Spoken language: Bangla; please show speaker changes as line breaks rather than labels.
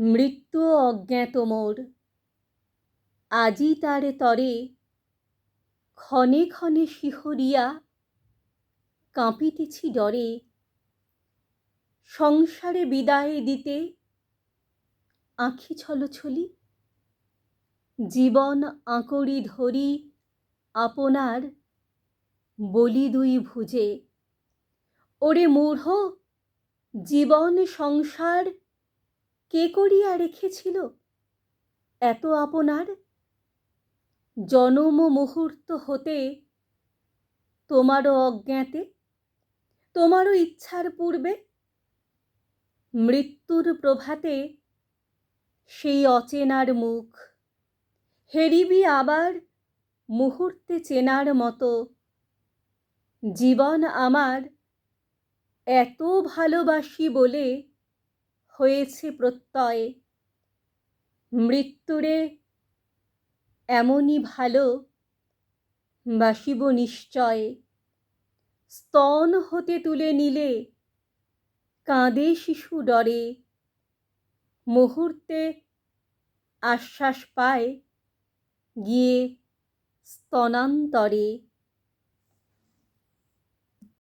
মৃত্যু অজ্ঞাত মোর। আজি তার তরে ক্ষণে ক্ষণে শিহরিয়া কাঁপিতেছি ডরে। সংসারে বিদায় দিতে আঁখি ছলছলি। জীবন আঁকড়ি ধরি আপনার বলি দুই ভুজে। ওরে মূঢ়, জীবন সংসার কে করিয়া রেখেছিল? এত আপনার? জনম মুহূর্ত হতে তোমারও অজ্ঞাতে, তোমারও ইচ্ছার পূর্বে, মৃত্যুর প্রভাতে সেই অচেনার মুখ। হেরিবি আবার মুহূর্তে চেনার মতো। জীবন আমার এত ভালোবাসি বলে হয়েছে প্রত্যয়। মৃত্যুরে এমনই ভালো বাসিব নিশ্চয়। স্তন হতে তুলে নিলে কাঁদে শিশু ডরে। মুহূর্তে আশ্বাস পায় গিয়ে স্তনান্তরে।